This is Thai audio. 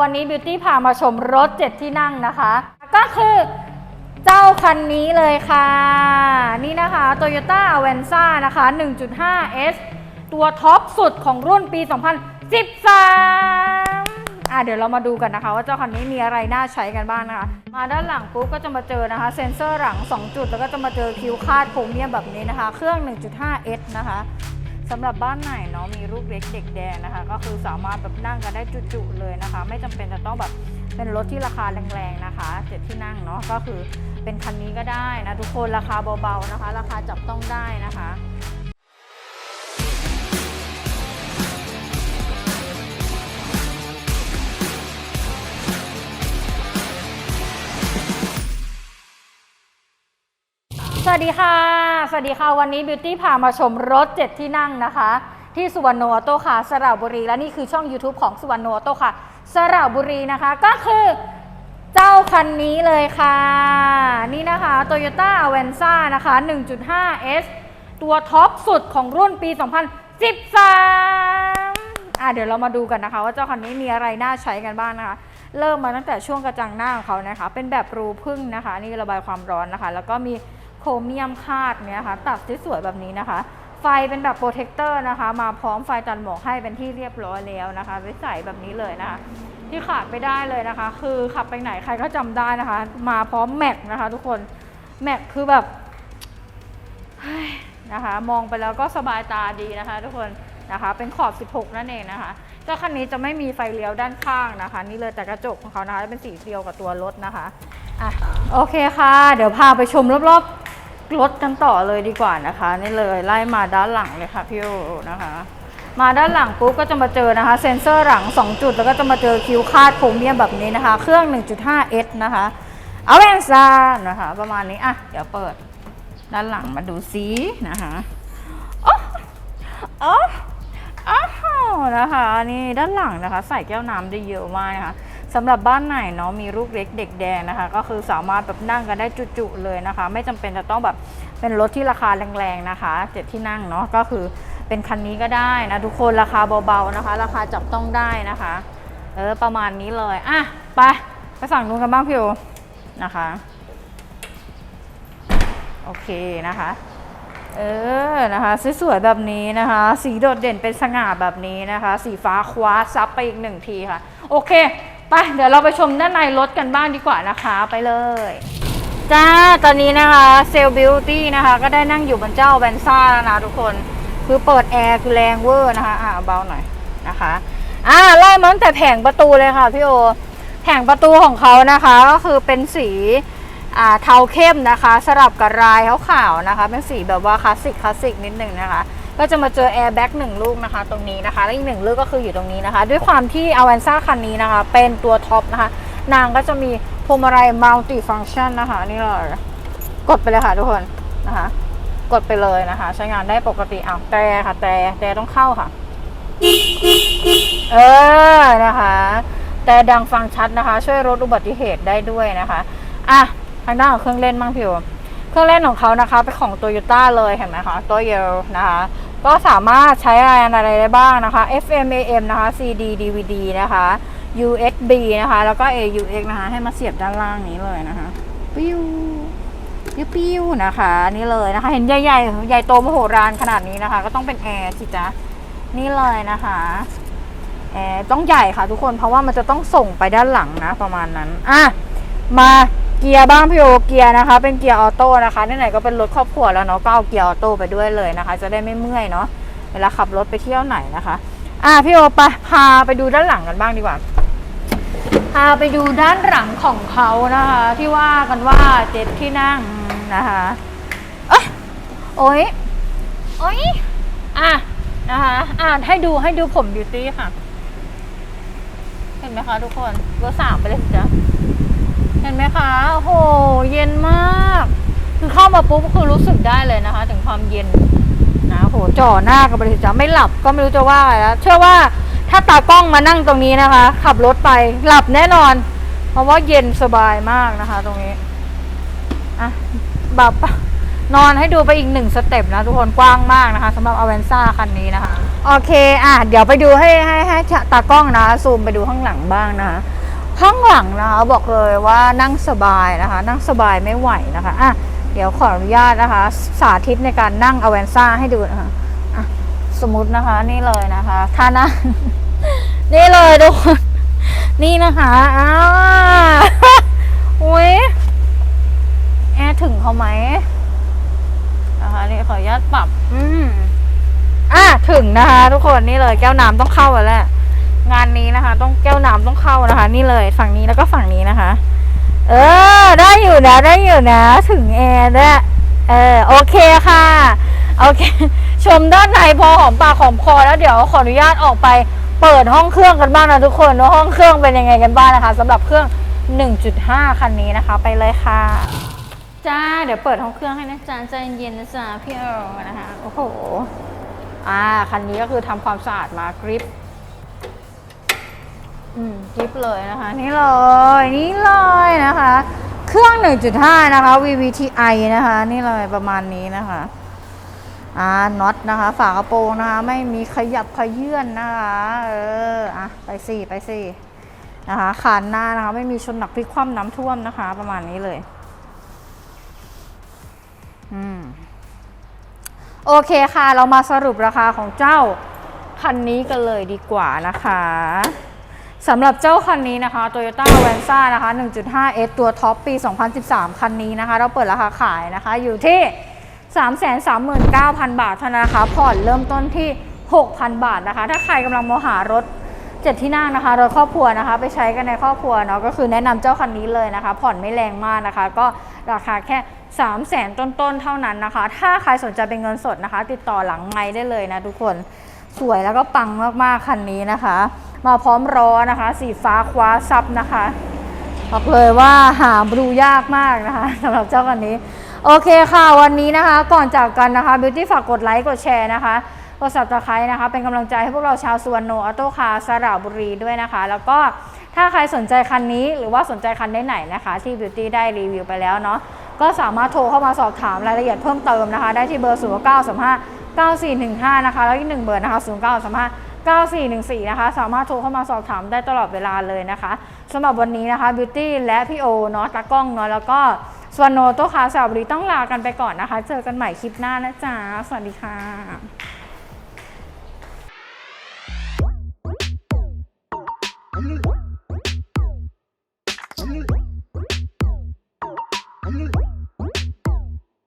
วันนี้บิวตี้พามาชมรถ7ที่นั่งนะคะ ก็คือเจ้าคันนี้เลยค่ะ นี่นะคะ Toyota Avanza นะคะ 1.5S ตัวท็อปสุดของรุ่นปี 2013อะเดี๋ยวเรามาดูกันนะคะ ว่าเจ้าคันนี้มีอะไรน่าใช้กันบ้างนะคะ มาด้านหลังปุ๊บก็จะมาเจอนะคะ เซ็นเซอร์หลัง 2 จุด แล้วก็จะมาเจอคิวคาดโครเมียมแบบนี้นะคะ เครื่อง 1.5S นะคะ สำหรับบ้านไหนเนาะมีลูกเล็กเด็กแดงนะคะ ก็คือสามารถแบบนั่งกันได้จุๆเลยนะคะ ไม่จำเป็นจะต้องแบบเป็นรถที่ราคาแรงๆนะคะเจ็ดที่นั่งเนาะก็คือเป็นคันนี้ก็ได้นะทุกคนราคาเบาๆนะคะ ราคาจับต้องได้นะคะ วัสดีค่ะ สวัสดีค่ะ วันนี้บิวตี้พามาชมรถ 7 ที่นั่งนะคะ ที่สุวรรณโอโต้ค่ะสระบุรี และนี่คือช่อง YouTube ของสุวรรณโอโต้ค่ะสระบุรีนะคะ ก็คือเจ้าคันนี้เลยค่ะ นี่นะคะ Toyota Avanza นะคะ 1.5S ตัวท็อปสุดของรุ่นปี 2013อะเดี๋ยวเรามาดูกันนะคะ ว่าเจ้าคันนี้มีอะไรน่าใช้กันบ้างนะคะเริ่มมาตั้งแต่ช่วงกระจังหน้าของเขานะคะ เป็นแบบรูพึ่งนะคะ นี่ระบายความร้อนนะคะ แล้วก็มี โครเมียมคาดเนี่ยค่ะตัดสวยๆแบบนี้นะคะ ไฟเป็นแบบโปรเทคเตอร์นะคะ มาพร้อมไฟตัดหมอกให้เป็นที่เรียบร้อยแล้วนะคะไว้ใส่แบบนี้เลยนะคะ ที่ขาดไม่ได้เลยนะคะ คือขับไปไหนใครก็จำได้นะคะ มาพร้อมแม็กนะคะทุกคนแม็กคือแบบนะคะ มองไปแล้วก็สบายตาดีนะคะ ทุกคนนะคะ เป็นขอบ 16 นั่นเองนะคะเจ้าคันนี้จะไม่มีไฟเลี้ยวด้านข้างนะคะ นี่เลยแต่กระจกของเขานะคะจะเป็นสีเดียวกับตัวรถนะคะอะโอเคค่ะ เดี๋ยวพาไปชมรอบๆ รถกันต่อเลยดีกว่านะคะ นี่เลยไล่มาด้านหลังเลยค่ะพี่โอนะคะ มาด้านหลังปุ๊บก็จะมาเจอนะคะ เซ็นเซอร์หลัง 2 จุด แล้วก็จะมาเจอคิวคาดโครเมียมแบบนี้นะคะ เครื่อง 1.5S นะคะเอาแวนซานะคะ ประมาณนี้อะเดี๋ยวเปิด ด้านหลังมาดูซินะคะโอ้โอ้อ้าวนะคะนี่ด้านหลังนะคะ ใส่แก้วน้ำได้เยอะมากนะคะ สำหรับบ้านไหนเนาะมีลูกเล็กเด็กแดงนะคะ ก็คือสามารถแบบนั่งกันได้จุๆเลยนะคะ ไม่จำเป็นจะต้องแบบเป็นรถที่ราคาแรงๆนะคะเจ็ดที่นั่งเนาะก็คือเป็นคันนี้ก็ได้นะทุกคนราคาเบาๆนะคะ ราคาจับต้องได้นะคะ เออประมาณนี้เลยอะไปไปสั่งนู้นกันบ้างพี่โอนะคะโอเคนะคะเออนะคะสวยๆแบบนี้นะคะ สีโดดเด่นเป็นสง่าแบบนี้นะคะ สีฟ้าคว้าซับไปอีกหนึ่งทีค่ะ โอเค ไปเดี๋ยวเราไปชมด้านในรถกันบ้างดีกว่านะคะไปเลย จ้าตอนนี้นะคะเซลบิวตี้นะคะ ก็ได้นั่งอยู่บนเจ้าแวนซ่าแล้วนะทุกคนคือเปิดแอร์คือแรงเวอร์นะคะอ่าเบาหน่อยนะคะอ่าไล่มาตั้งแต่แผงประตูเลยค่ะพี่โอแผงประตูของเขานะคะก็คือเป็นสีอ่าเทาเข้มนะคะ สลับกับลายขาวๆนะคะ เป็นสีแบบว่าคลาสสิกคลาสสิกนิดนึงนะคะ ก็จะมาเจอแอร์แบ็กหนึ่งลูกนะคะ ตรงนี้นะคะ และอีกหนึ่งลูกก็คืออยู่ตรงนี้นะคะ ด้วยความที่อ v วนซ่าคันนี้นะคะ เป็นตัวท็อปนะคะ นางก็จะมีพวงมาลัยมัลติฟัง c t ชันนะคะ นี่เลยกดไปเลยค่ะทุกคนนะคะ กดไปเลยนะคะ ใช้งานได้ปกติอ้าวแต่ค่ะแต่แต่ต้องเข้าค่ะ เออนะคะ แต่ดังฟังชัดนะคะ ช่วยลดอุบัติเหตุได้ด้วยนะคะอะทางด้านของเครื่องเล่นบ้างพี่เครื่องเล่นของเขานะคะเป็นของ t o y ยต้าเลยเห็นไหมคะตัวเยลนะคะ ก็สามารถใช้อะไรอะไรได้บ้างนะคะ FM AM นะคะ CD DVD นะคะ USB นะคะ แล้วก็ AUX นะคะ ให้มาเสียบด้านล่างนี้เลยนะคะปิ้วปิ้วปิ้วนะคะ นี่เลยนะคะ เห็นใหญ่ๆใหญ่โตมโหฬารขนาดนี้นะคะ ก็ต้องเป็นแอร์สิจ๊ะนี่เลยนะคะแอร์ต้องใหญ่ค่ะทุกคนเพราะว่ามันจะต้องส่งไปด้านหลังนะประมาณนั้นอะมา เกียร์บ้างพี่โอเกียร์นะคะ เป็นเกียร์ออโต้นะคะไหนๆก็เป็นรถครอบครัวแล้วเนาะก็เอาเกียร์ออโต้ไปด้วยเลยนะคะ จะได้ไม่เมื่อยเนาะเวลาขับรถไปเที่ยวไหนนะคะ อะพี่โอไปพาไปดูด้านหลังกันบ้างดีกว่าพาไปดูด้านหลังของเขานะคะ ที่ว่ากันว่าเจ็ดที่นั่งนะคะเอ้ยโอ้ยโอ้ยอะนะคะอ่านให้ดูให้ดูผมบิวตี้ค่ะ เห็นไหมคะทุกคนเบอร์สามไปเลยจ๊ะ เห็นไหมคะโอ้โหเย็นมาก คือเข้ามาปุ๊บคือรู้สึกได้เลยนะคะ ถึงความเย็นนะโอ้โหจ่อหน้ากันไปเลยจ้ะไม่หลับก็ไม่รู้จะว่าอะไรแล้วเชื่อว่าถ้าตากล้องมานั่งตรงนี้นะคะ ขับรถไปหลับแน่นอน เพราะว่าเย็นสบายมากนะคะ ตรงนี้อะแบบนอนให้ดูไปอีกหนึ่งสเต็ปนะทุกคนกว้างมากนะคะสำหรับอเวนซ่าคันนี้นะคะ โอเค อะ เดี๋ยวไปดูให้ให้ให้ตากล้องนะ ซูมไปดูข้างหลังบ้างนะคะ ข้างหลังนะคะบอกเลยว่านั่งสบายนะคะ นั่งสบายไม่ไหวนะคะอะเดี๋ยวขออนุญาตนะคะ สาธิตในการนั่งอเวนซ่าให้ดูนะคะะสมมตินะคะนี่เลยนะคะท่านั่งนี่เลยทุกคนนี่นะคะอ้าอุ้ยแอร์ถึงเขาไหมนะคะนี่ขออนุญาตปรับ อืมอะถึงนะคะ ทุกคนนี่เลยแก้วน้ำต้องเข้าแล้วแหละ งานนี้นะคะ ต้องแก้วน้ำต้องเข้านะคะ นี่เลยฝั่งนี้แล้วก็ฝั่งนี้นะคะ เออ ได้อยู่นะได้อยู่นะ ถึงแอร์ด้วยเออโอเคค่ะ โอเค ชมด้านในพอหอมปากหอมคอแล้วเดี๋ยวขออนุญาตออกไปเปิดห้องเครื่องกันบ้างนะทุกคนว่าห้องเครื่องเป็นยังไงกันบ้างนะคะสำหรับเครื่อง 1.5 คันนี้นะคะ ไปเลยค่ะ จ้า เดี๋ยวเปิดห้องเครื่องให้นะจ๊ะใจเย็นๆนะจ๊ะพี่เออนะคะ โอ้โห อ่า คันนี้ก็คือทำความสะอาดมากริป อืมกริปเลยนะคะ นี่เลยนี่เลยนะคะ เครื่อง 1.5 นะคะ VVTi นะคะ นี่เลยประมาณนี้นะคะอ่าน็อตนะคะ ฝากระโปรงนะคะ ไม่มีขยับขยื่นนะคะเอออะไปสี่ไปสี่นะคะขานหน้านะคะ ไม่มีชนหนักพลิกคว่ำน้ำท่วมนะคะ ประมาณนี้เลยอืมโอเคค่ะ เรามาสรุปราคาของเจ้าคันนี้กันเลยดีกว่านะคะ สำหรับเจ้าคันนี้นะคะ Toyota a v a n z a นะคะ 1.5S ตัวท็อปปี 2013 คันนี้นะคะ เราเปิดราคาขายนะคะ อยู่ที่ 339,000 บาทเท่านั้นนะคะ ผ่อนเริ่มต้นที่ 6,000 บาทนะคะ ถ้าใครกำลังมองหารถเจ็ดที่นั่งนะคะ รถครอบครัวนะคะ ไปใช้กันในครอบครัวเนาะ ก็คือแนะนำเจ้าคันนี้เลยนะคะ ผ่อนไม่แรงมากนะคะ ก็ราคาแค่ 3 0 0แสนต้นๆ เท่านั้นนะคะ ถ้าใครสนใจเป็นเงินสดนะคะ ติดต่อหลังไม้ได้เลยนะทุกคน สวยแล้วก็ปังมากๆ คันนี้นะคะ มาพร้อมล้อนะคะ สีฟ้าคว้าซับนะคะบอกเลยว่าหาดูยากมากนะคะสำหรับเจ้าคันนี้ โอเคค่ะวันนี้นะคะ ก่อนจากกันนะคะบิวตี้ฝากกดไลค์กดแชร์นะคะกด subscribe นะคะ เป็นกำลังใจให้พวกเราชาวสวนโนออโต้คาร์สระบุรีด้วยนะคะ แล้วก็ถ้าใครสนใจคันนี้หรือว่าสนใจคันไหนๆนะคะ ที่ Beauty ได้รีวิวไปแล้วเนาะก็สามารถโทรเข้ามาสอบถามรายละเอียดเพิ่มเติมนะคะ ได้ที่เบอร์ 0 9 3 5 9 4 1 5 นะคะ แล้วอีกหนึ่งเบอร์นะคะ 0 9 3 5 9414 นะคะ สามารถโทรเข้ามาสอบถามได้ตลอดเวลาเลยนะคะสำหรับวันนี้นะคะบิวตี้และพี่โอเนาะตากล้องเนาะแล้วก็สวนโนโตคาสาวบรีต้องลากันไปก่อนนะคะ เจอกันใหม่คลิปหน้านะจ๊ะ สวัสดีค่ะ